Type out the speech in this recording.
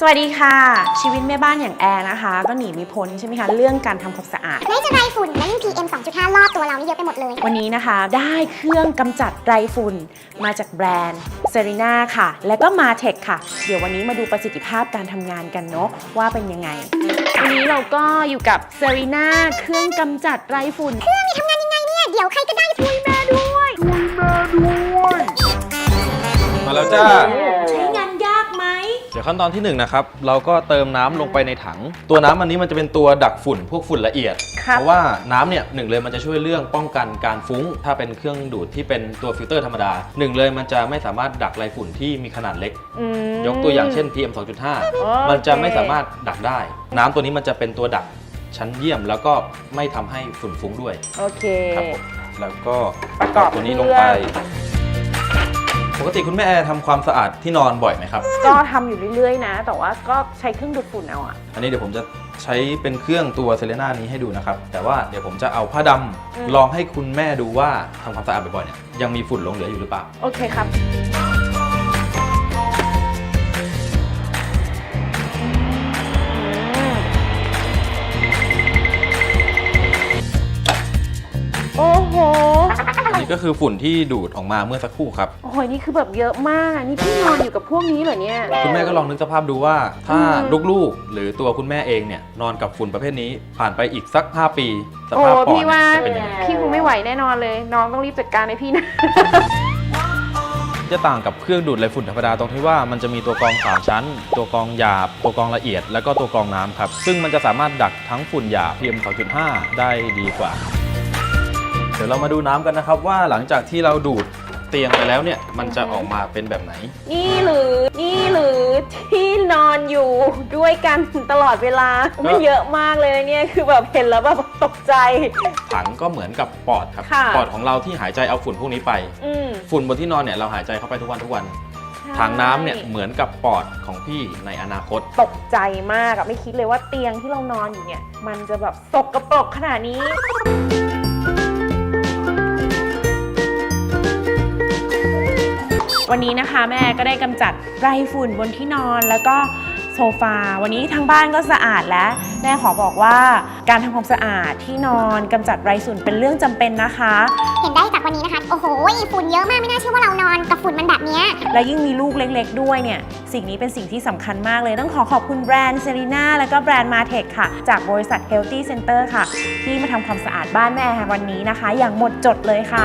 สวัสดีค่ะ ชีวิตแม่บ้านอย่างแอร์นะคะ ก็หนีไม่พ้นใช่ไหมคะ เรื่องการทำความสะอาดไหนจะไรฝุ่นและยิ่ง PM 2.5 รอบตัวเรานี่เยอะไปหมดเลย วันนี้นะคะ ได้เครื่องกำจัดไรฝุ่น มาจากแบรนด์เซรีนาค่ะ และก็มาเทคค่ะ เดี๋ยววันนี้มาดูประสิทธิภาพการทำงานกันเนาะว่าเป็นยังไง วันนี้เราก็อยู่กับเซรีนาเครื่องกำจัดไรฝุ่น เครื่องนี้ทำงานยังไงเนี่ย เดี๋ยวใครก็ได้ช่วยแม่ด้วยมาแล้วจ้าใช้งา ขั้นตอนที่1นงนะครับเราก็เติมน้ำลงไปในถัง ตัวน้ำอันนี้มันจะเป็นตัวดักฝุ่นพวกฝุ่นละเอียดครับเพราะว่าน้ำเนี่ยหนึ่งเลยมันจะช่วยเรื่องป้องกันการฟุ้ง ถ้าเป็นเครื่องดูดที่เป็นตัวฟิลเตอร์ธรรมดาหนึ่งเลยมันจะไม่สามารถดักไรฝุ่นที่มีขนาดเล็กอืมยกตัวอย่างเช่น PM 2.5 มันจะไม่สามารถดักได้ น้ำตัวนี้มันจะเป็นตัวดักชั้นเยี่ยมแล้วก็ไม่ทำให้ฝุ่นฟุ้งด้วยโอเคครับผมแล้วก็ประกอบตัวนี้ลงไปป กติคุณแม่แอร์ทำความสะอาดที่นอนบ่อยไหมครับ ก็ทำอยู่เรื่อยๆนะ แต่ว่าก็ใช้เครื่องดูดฝุ่นเอาอะอันนี้เดี๋ยวผมจะใช้เป็นเครื่องตัวเซเลน่านี้ให้ดูนะครับ แต่ว่าเดี๋ยวผมจะเอาผ้าดำอืมลองให้คุณแม่ดูว่าทำความสะอาดบ่อยๆเนี่ยยังมีฝุ่นหลงเหลืออยู่หรือเปล่า โอเคครับ นนี้ก็คือฝุ่นที่ดูดออกมาเมื่อสักครู่ครับ โอ้โหนี่คือแบบเยอะมากอะนี่พี่นอนอยู่กับพวกนี้เหรอเนี่ย คุณแม่ก็ลองนึกสภาพดูว่าถ้าอืมลูกๆ หรือตัวคุณแม่เองเนี่ยนอนกับฝุ่นประเภทนี้ ผ่านไปอีกสัก 5 ปีสโอ้ภาพปอดพี่ว่าเนี่ยจะเป็นยังไงพี่คงไม่ไหวแน่นอนเลย น้องต้องรีบจัดการให้พี่นะ จะต่างกับเครื่องดูดไรฝุ่นธรรมดาตรงที่ว่ามันจะมีตัวกรองสามชั้น ตัวกรองหยาบ ตัวกรองละเอียด แล้วก็ตัวกรองน้ำครับ ซึ่งมันจะสามารถดักทั้งฝุ่นหยาบ PM 2.5 ได้ดีกว่า เดี๋ยวเรามาดูน้ำกันนะครับว่าหลังจากที่เราดูดเตียงไปแล้วเนี่ย มันจะออกมาเป็นแบบไหน นี่หรือนี่หรือที่นอนอยู่ด้วยกันตลอดเวลามันเยอะมากเลยนะเนี่ยคือแบบเห็นแล้วแบบตกใจ ถังก็เหมือนกับปอดครับ ค่ะ ปอดของเราที่หายใจเอาฝุ่นพวกนี้ไป อืมฝุ่นบนที่นอนเนี่ยเราหายใจเข้าไปทุกวันทุกวัน ถังน้ำเนี่ยเหมือนกับปอดของพี่ในอนาคต ตกใจมากอะไม่คิดเลยว่าเตียงที่เรานอนอยู่เนี่ย มันจะแบบสกปรกขนาดนี้ วันนี้นะคะแม่ก็ได้กำจัดไรฝุ่นบนที่นอนแล้วก็โซฟา วันนี้ทางบ้านก็สะอาดแล้ว แม่ขอบอกว่าการทำความสะอาดที่นอนกำจัดไรฝุ่นเป็นเรื่องจำเป็นนะคะ เห็นได้จากวันนี้นะคะ โอ้โห ฝุ่นเยอะมากไม่น่าเชื่อว่าเรานอนกับฝุ่นมันแบบเนี้ย และยิ่งมีลูกเล็กๆด้วยเนี่ย สิ่งนี้เป็นสิ่งที่สำคัญมากเลย ต้องขอขอบคุณแบรนด์เซรีนาและก็แบรนด์มาเทคค่ะ จากบริษัท Healthy Center ค่ะ ที่มาทำความสะอาดบ้านแม่วันนี้นะคะ อย่างหมดจดเลยค่ะ